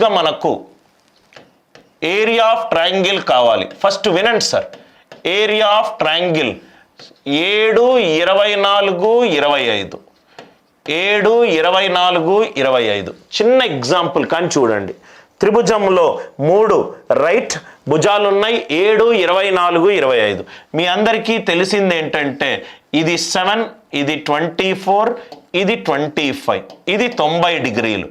సపోజ్గా మనకు area of triangle కావాలి. First వినండి సార్ ఏరియా ఆఫ్ ట్రయాంగిల్ ఏడు ఇరవై నాలుగు ఇరవై ఐదు. ఏడు ఇరవై నాలుగు ఇరవై ఐదు. చిన్న ఎగ్జాంపుల్ కానీ చూడండి. త్రిభుజంలో మూడు రైట్ భుజాలున్నాయి. ఏడు ఇరవై నాలుగు ఇరవై ఐదు. మీ అందరికీ తెలిసింది ఏంటంటే ఇది సెవెన్ ఇది ట్వంటీ ఫోర్ ఇది ట్వంటీ ఫైవ్ ఇది తొంభై డిగ్రీలు.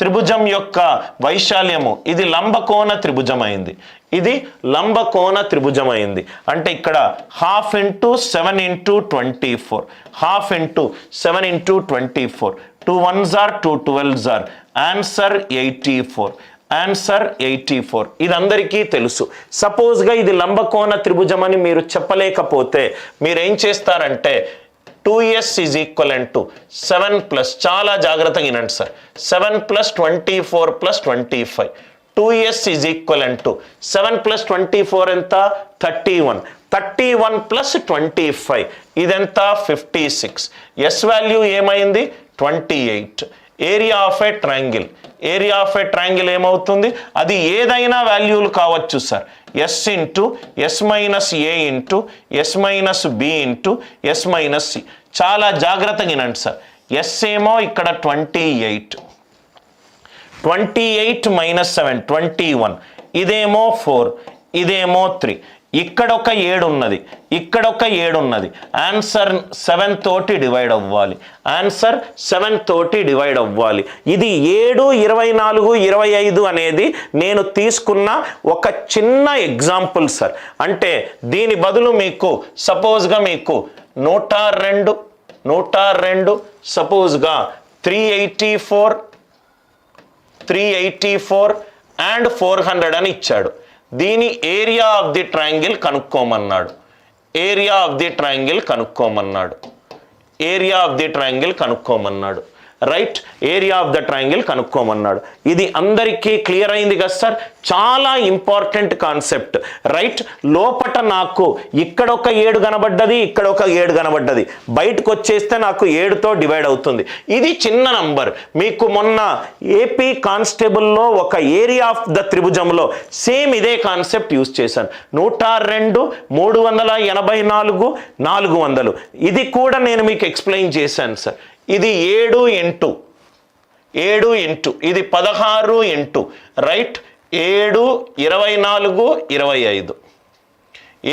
త్రిభుజం యొక్క వైశాల్యము. ఇది లంబకోణ త్రిభుజం అయింది ఇది లంబకోణ త్రిభుజం అయింది అంటే ఇక్కడ half into seven into twenty four. Half into seven into twenty four. Two ones are two twelves are. Answer eighty four. Answer eighty four. ఇది అందరికీ తెలుసు. సపోజ్గా ఇది లంబకోణ త్రిభుజం అని మీరు చెప్పలేకపోతే మీరు ఏం చేస్తారంటే two S is equal to seven plus చాలా జాగ్రత్తగా వినండి sir. Seven plus twenty four plus twenty five two S is equal to seven plus twenty four ఎంత? Thirty one thirty one plus twenty five ఇదెంత? Fifty six S value ఏమైంది? Twenty eight area of a triangle area of a triangle ఏమవుతుంది? అది ఏదైనా వాల్యూలు కావచ్చు sir. S into S minus A into S minus B into S minus C చాలా జాగ్రత్తగా వినండి సార్. ఎస్ ఏమో ఇక్కడ twenty eight twenty eight minus seven twenty one ఇదేమో ఫోర్ ఇదేమో త్రీ ఇక్కడ ఒక ఏడు ఉన్నది. ఇక్కడ ఒక ఏడు ఉన్నది. ఆన్సర్ సెవెన్ తోటి డివైడ్ అవ్వాలి. ఆన్సర్ సెవెన్ తోటి డివైడ్ అవ్వాలి. ఇది ఏడు ఇరవై నాలుగు ఇరవై ఐదు అనేది నేను తీసుకున్న ఒక చిన్న ఎగ్జాంపుల్ సార్ అంటే దీని బదులు మీకు సపోజ్గా మీకు నూట రెండు నూట రెండు సపోజ్గా three eighty four three eighty four and four hundred అని ఇచ్చాడు. దీని ఏరియా ఆఫ్ ది ట్రయాంగిల్ కనుక్కోమన్నాడు. ఏరియా ఆఫ్ ది ట్రయాంగిల్ కనుక్కోమన్నాడు. Area of the triangle కనుక్కోమన్నాడు. Right area of the triangle కనుక్కోమన్నాడు. ఇది అందరికీ క్లియర్ అయింది కదా సార్? చాలా ఇంపార్టెంట్ కాన్సెప్ట్. రైట్? లోపట నాకు ఇక్కడ ఒక ఏడు కనబడ్డది ఇక్కడ ఒక ఏడు కనబడ్డది. బయటకు వచ్చేస్తే నాకు ఏడుతో డివైడ్ అవుతుంది. ఇది చిన్న నంబర్. మీకు మొన్న ఏపీ కానిస్టేబుల్లో ఒక ఏరియా ఆఫ్ ద త్రిభుజంలో సేమ్ ఇదే కాన్సెప్ట్ యూస్ చేశాను. నూట రెండు మూడు వందల ఎనభై నాలుగు నాలుగు వందలు. ఇది కూడా నేను మీకు ఎక్స్ప్లెయిన్ చేశాను సార్. ఇది ఏడు ఇంటూ ఏడు ఇంటూ ఇది పదహారు ఇంటూ రైట్? ఏడు ఇరవై నాలుగు ఇరవై ఐదు.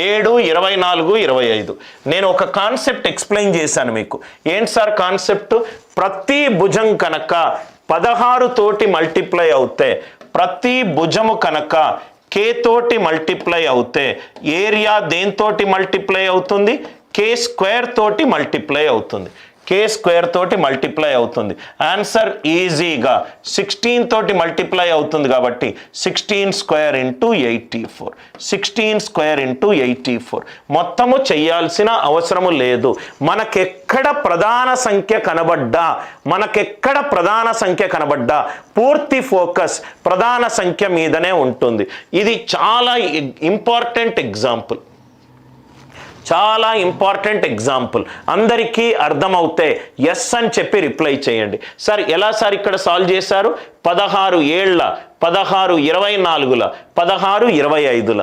ఏడు ఇరవై నాలుగు ఇరవై ఐదు. నేను ఒక కాన్సెప్ట్ ఎక్స్ప్లెయిన్ చేశాను మీకు. ఏంటి సార్ కాన్సెప్ట్? ప్రతి భుజం కనుక పదహారు తోటి మల్టిప్లై అవుతే ప్రతి భుజము కనుక కే తోటి మల్టిప్లై అవుతే ఏరియా దేంతోటి మల్టిప్లై అవుతుంది? కే స్క్వేర్ తోటి మల్టిప్లై అవుతుంది. కే స్క్వేర్ తోటి మల్టిప్లై అవుతుంది. ఆన్సర్ ఈజీగా సిక్స్టీన్ తోటి మల్టిప్లై అవుతుంది కాబట్టి sixteen square into eighty four sixteen square into eighty four మొత్తము చేయాల్సిన అవసరము లేదు. మనకెక్కడ ప్రధాన సంఖ్య కనబడ్డా మనకెక్కడ ప్రధాన సంఖ్య కనబడ్డా పూర్తి ఫోకస్ ప్రధాన సంఖ్య మీదనే ఉంటుంది. ఇది చాలా ఇంపార్టెంట్ ఎగ్జాంపుల్ చాలా ఇంపార్టెంట్ ఎగ్జాంపుల్. అందరికీ అర్థమవుతే ఎస్ అని చెప్పి రిప్లై చేయండి. సార్ ఎలా సార్ ఇక్కడ సాల్వ్ చేశారు? పదహారు ఏళ్ళ పదహారు ఇరవై నాలుగుల పదహారు ఇరవై ఐదుల.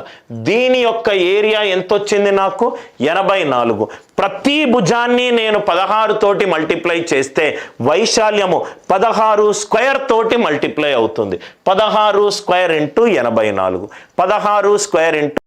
దీని యొక్క ఏరియా ఎంత వచ్చింది నాకు? ఎనభై నాలుగు. ప్రతి భుజాన్ని నేను పదహారు తోటి మల్టిప్లై చేస్తే వైశాల్యము పదహారు స్క్వేర్ తోటి మల్టిప్లై అవుతుంది. పదహారు స్క్వేర్ ఇంటూ ఎనభై నాలుగు. పదహారు స్క్వేర్ ఇంటూ